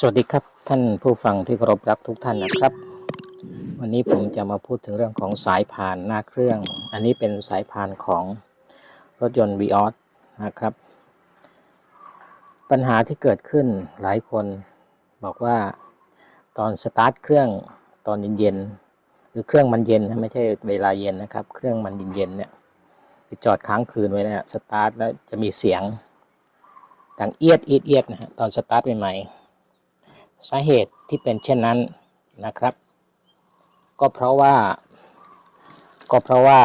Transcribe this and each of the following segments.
สวัสดีครับท่านผู้ฟังที่เคารพรักทุกท่านนะครับ วันนี้ผมจะมาพูดถึงเรื่องของสายพานหน้าเครื่อง อันนี้เป็นสายพานของรถยนต์ v ีออสนะครับ ปัญหาที่เกิดขึ้นหลายคนบอกว่าตอนสตาร์ทเครื่องตอนเย็นๆหรือเครื่องมันเย็นนะไม่ใช่เวลาเย็นนะครับ เครื่องมันเย็นๆเนี่ยไปจอดค้างคืนไว้เนี่ยสตาร์ทแล้วจะมีเสียงดังเอียดเอียดเอียดนะฮะตอนสตาร์ทใหม่ๆ สาเหตุที่เป็นเช่นนั้นนะครับ ก็เพราะว่า ก็เพราะว่า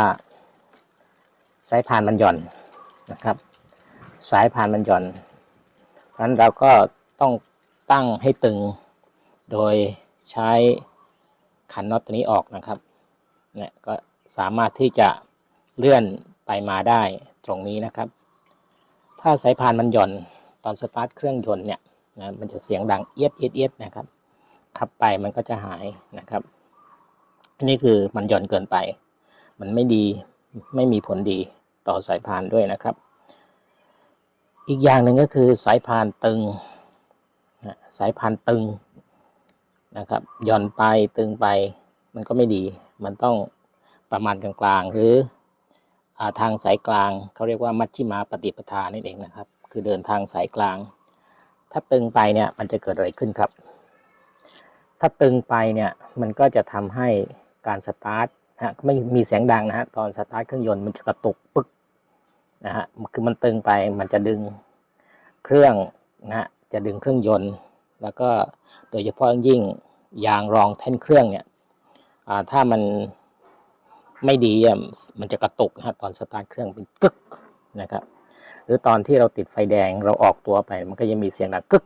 สายพานมันหย่อนนะครับ สายพานมันหย่อนเพราะนั้นเราก็ต้องตั้งให้ตึง โดยใช้ขันน็อตตัวนี้ออกนะครับเนี่ยก็สามารถที่จะเลื่อนไปมาได้ตรงนี้นะครับ ถ้าสายพานมันหย่อนตอนสตาร์ทเครื่องยนต์เนี่ย นะมันจะเสียงดังเอียดเอียดเอียดนะครับขับไปมันก็จะหายนะครับอันนี้คือมันหย่อนเกินไป มันไม่ดีไม่มีผลดีต่อสายพานด้วยนะครับ อีกอย่างหนึ่งก็คือสายพานตึงนะสายพานตึงนะครับหย่อนไปตึงไปมันก็ไม่ดี มันต้องประมาณกลางๆ หรืออทางสายกลางเขาเรียกว่ามัชชิมาปฏิปทานั่นเองนะครับ คือเดินทางสายกลาง ถ้าตึงไปเนี่ยมันจะเกิดอะไรขึ้นครับ ถ้าตึงไปเนี่ยมันก็จะทำให้การสตาร์ทฮะไม่มีเสียงดังนะฮะตอนสตาร์ทเครื่องยนต์มันจะกระตุกปึ๊กนะฮะคือมันตึงไปมันจะดึงเครื่องนะฮะจะดึงเครื่องยนต์ แล้วก็โดยเฉพาะยิ่งยางรองแท่นเครื่องเนี่ยอ่าถ้ามันไม่ดีมันจะกระตุกนะฮะตอนสตาร์ทเครื่องเป็นกึกนะครับ รือตอนที่เราติดไฟแดงเราออกตัวไป มันก็จะมีเสียงดังกึก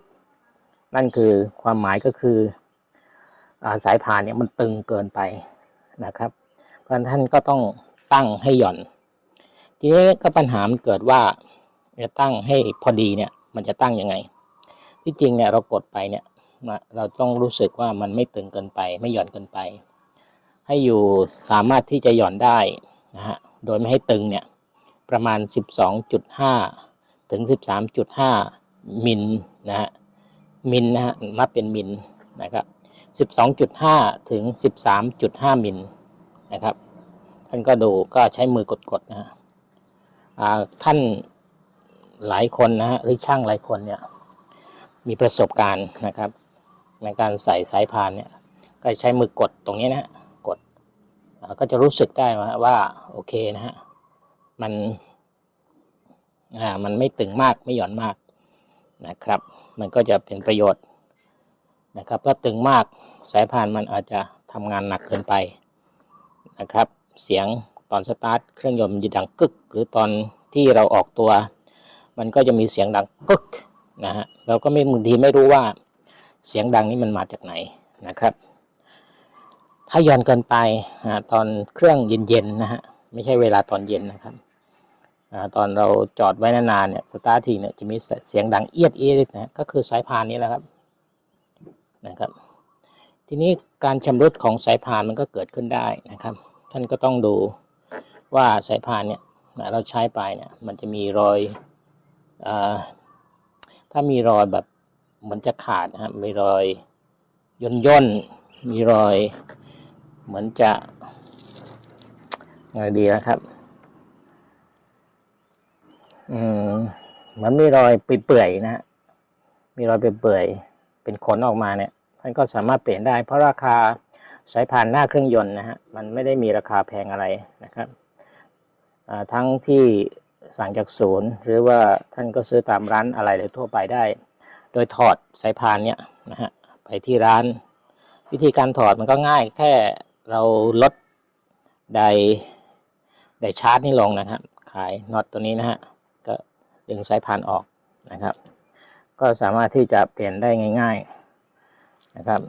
นั่นคือความหมายก็คืออาสายพานเนี่ยมันตึงเกินไปนะครับ เพราะฉะนั้นท่านก็ต้องตั้งให้หย่อน ทีนี้ก็ปัญหามันเกิดว่าจะตั้งให้พอดีเนี่ย มันจะตั้งยังไง ที่จริงเนี่ยเรากดไปเนี่ยเราต้องรู้สึกว่ามันไม่ตึงเกินไป ไม่หย่อนเกินไป ให้อยู่สามารถที่จะหย่อนได้นะฮะโดยไม่ให้ตึงเนี่ย ประมาณ 12.5 ถึง 13.5 มิลนะฮะมิลนะฮะนับเป็นมิลนะครับ12.5 ถึง 13.5 มิลนะครับท่านก็ดูก็ใช้มือกดๆนะฮะท่านหลายคนนะฮะหรือช่างหลายคนเนี่ยมีประสบการณ์นะครับ ในการใส่สายพานเนี่ยก็ใช้มือกดตรงนี้นะฮะกดก็จะรู้สึกได้ว่าโอเคนะฮะ มันอ่ามันไม่ตึงมากไม่หย่อนมากนะครับ มันก็จะเป็นประโยชน์นะครับ ถ้าตึงมากสายพานมันอาจจะทำงานหนักเกินไปนะครับ เสียงตอนสตาร์ทเครื่องยนต์มันจะดังกึก หรือตอนที่เราออกตัว มันก็จะมีเสียงดังกึกนะฮะเราก็ไม่บางทีไม่รู้ว่าเสียงดังนี้มันมาจากไหนนะครับ ถ้าย่อนเกินไปอ่าตอนเครื่องเย็นๆนะฮะไม่ใช่เวลาตอนเย็นนะครับ ตอนเราจอดไว้นานๆเนี่ยสตาร์ททีเนี่ยจะมีเสียงดังเอียดเอียดนะก็คือสายพานนี้แหละครับนะครับ ทีนี้การชำรุดของสายพานมันก็เกิดขึ้นได้นะครับ ท่านก็ต้องดูว่าสายพานเนี่ยเราใช้ไปเนี่ยมันจะมีรอยอาถ้ามีรอยแบบเหมือนจะขาดนะครับมีรอยย่นย่นมีรอยเหมือนจะไงดีนะครับ อืมเหมือนมีรอยเปื่อยๆนะฮะมีรอยเปื่อยๆเป็นขนออกมาเนี่ยท่านก็สามารถเปลี่ยนได้ เพราะราคาสายพานหน้าเครื่องยนต์นะฮะมันไม่ได้มีราคาแพงอะไรนะครับทั้งที่สั่งจากศูนย์ หรือว่าท่านก็ซื้อตามร้านอะไรเลยทั่วไปได้ โดยถอดสายพานเนี่ยนะฮะไปที่ร้าน วิธีการถอดมันก็ง่าย แค่เราลดไดไดชาร์จนี่ลงนะครับ ขายน็อตตัวนี้นะฮะ ดึงสายพานออกนะครับ ก็สามารถที่จะเปลี่ยนได้ง่าย ๆนะครับ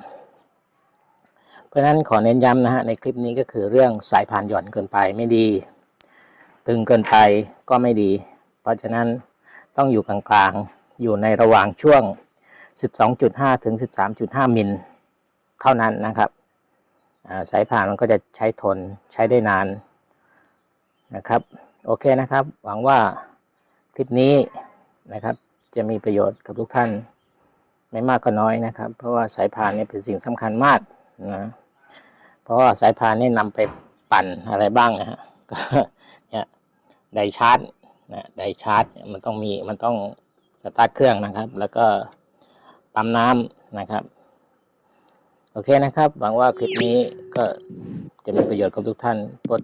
เพราะนั้นขอเน้นย้ำนะฮะในคลิปนี้ก็คือเรื่องสายพานหย่อนเกินไปไม่ดี ตึงเกินไปก็ไม่ดี เพราะฉะนั้นต้องอยู่กลางๆอยู่ในระหว่างช่วง 12.5 ถึง 13.5 มิลเท่านั้นนะครับสายพานมันก็จะใช้ทนใช้ได้นานนะครับ โอเคนะครับ หวังว่า คลิปนี้นะครับ จะมีประโยชน์กับทุกท่าน ไม่มากก็น้อยนะครับ เพราะว่าสายพานเนี่ยเป็นสิ่งสำคัญมากนะเพราะว่าสายพานเนี่ยนำไปปั่นอะไรบ้างนะฮะก็เนี่ยไดชาร์จนะไดชาร์จมันต้องมีมันต้องสตาร์ทเครื่องนะครับ แล้วก็ปั๊มน้ำนะครับ โอเคนะครับ หวังว่าคลิปนี้ก็จะมีประโยชน์กับทุกท่านกด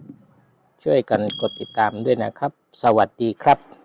ช่วยกันกดติดตามด้วยนะครับ สวัสดีครับ